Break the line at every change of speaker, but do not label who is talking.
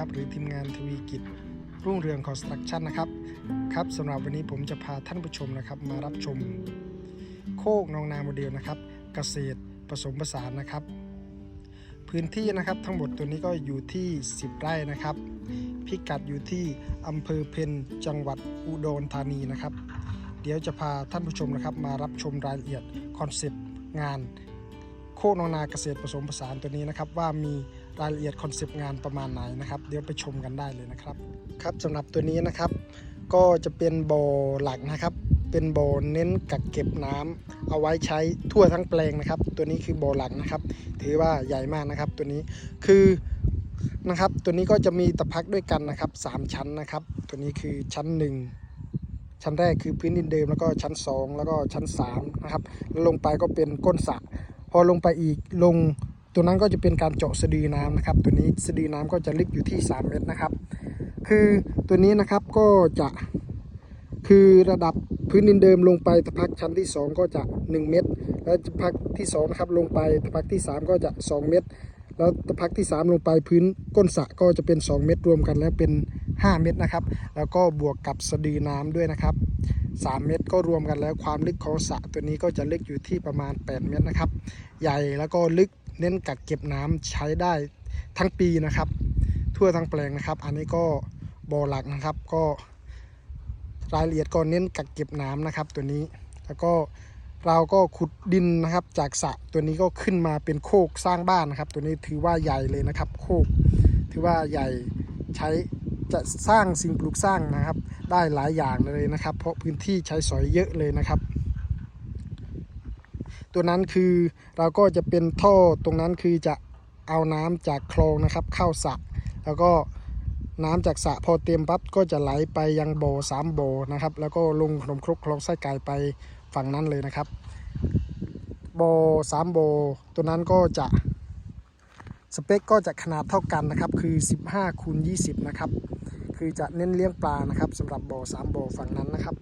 รุ่งเรืองคอนสตรักชั่นนะครับ ครับสำหรับวันนี้ผมจะพาท่านผู้ชมนะครับ มารับชม โคกนองนาโมเดลนะครับ เกษตรผสมผสานนะครับ พื้นที่นะครับทั้งหมดตัวนี้ก็อยู่ที่ 10 ไร่นะครับ พิกัดอยู่ที่อำเภอเพนจังหวัดอุดรธานีนะครับ เดี๋ยวจะพาท่านผู้ชมนะครับ มารับชมรายละเอียดคอนเซปต์งาน โคกนองนาเกษตรผสมผสานตัวนี้นะครับ ว่ามี รายละเอียดคอนเซปต์งานประมาณไหนนะครับ เดี๋ยวไปชมกันได้เลยนะครับ ครับสำหรับตัวนี้นะครับ ก็จะเป็นบ่อหลักนะครับ เป็นบ่อเน้นกักเก็บน้ำเอาไว้ใช้ทั่วทั้งแปลงนะครับ ตัวนี้คือบ่อหลักนะครับ ถือว่าใหญ่มากนะครับ ตัวนี้คือนะครับ ตัวนี้ก็จะมีตะพักด้วยกันนะครับสามชั้นนะครับ ตัวนี้คือชั้นหนึ่งชั้นแรกคือพื้นดินเดิมแล้วก็ชั้น 2 แล้วก็ชั้น3นะครับแล้วลงไปก็เป็นก้นสระพอลงไปอีกลง ตัวนั้นก็จะเป็นการเจาะสะดือน้ำนะครับ ตัวนี้สะดือน้ำก็จะลึกอยู่ที่ 3 เมตรนะครับ คือตัวนี้นะครับก็จะคือระดับพื้นดินเดิมลงไปตะพักชั้นที่ 2 ก็จะ 1 เมตร แล้วตะพักที่2นะครับลงไปตะพักที่ 3 ก็จะ 2 เมตร แล้วตะพักที่ 3 ลงไปพื้นก้นสระก็จะเป็น 2 เมตรรวมกันแล้วเป็น 5 เมตรนะครับ แล้วก็บวกกับสะดือน้ำด้วยนะครับ 3 เมตรก็รวมกันแล้วความลึกของสระตัวนี้ก็จะลึกอยู่ที่ประมาณ 8 เมตรนะครับ ใหญ่แล้วก็ลึก เน้นกักเก็บน้ำใช้ได้ทั้งปีนะครับ ทั่วทั้งแปลงนะครับ อันนี้ก็บ่อหลักนะครับ ก็รายละเอียดก็เน้นกักเก็บน้ำนะครับ ตัวนี้แล้วก็เราก็ขุดดินนะครับ จากสระตัวนี้ก็ขึ้นมาเป็นโคกสร้างบ้านนะครับ ตัวนี้ถือว่าใหญ่เลยนะครับ โคก ถือว่าใหญ่ใช้จะสร้างสิ่งปลูกสร้างนะครับ ได้หลายอย่างเลยนะครับ เพราะพื้นที่ใช้สอยเยอะเลยนะครับ ตัวนั้นคือเราก็จะเป็นท่อตรงนั้นคือจะเอาน้ำจากคลองนะครับ เข้าสระแล้วก็น้ำจากสระพอเต็มปั๊บก็จะไหลไปยังโบสามบ่อนะครับ แล้วก็ลงขนมครกคลองไส้ไก่ไปฝั่งนั้นเลยนะครับโบสามบ่อตัวนั้นก็จะสเปคก็จะขนาดเท่ากันนะครับ คือ 15คูณ20 นะครับ คือจะเน้นเลี้ยงปลานะครับสำหรับบ่อ3บ่อฝั่งนั้นนะครับ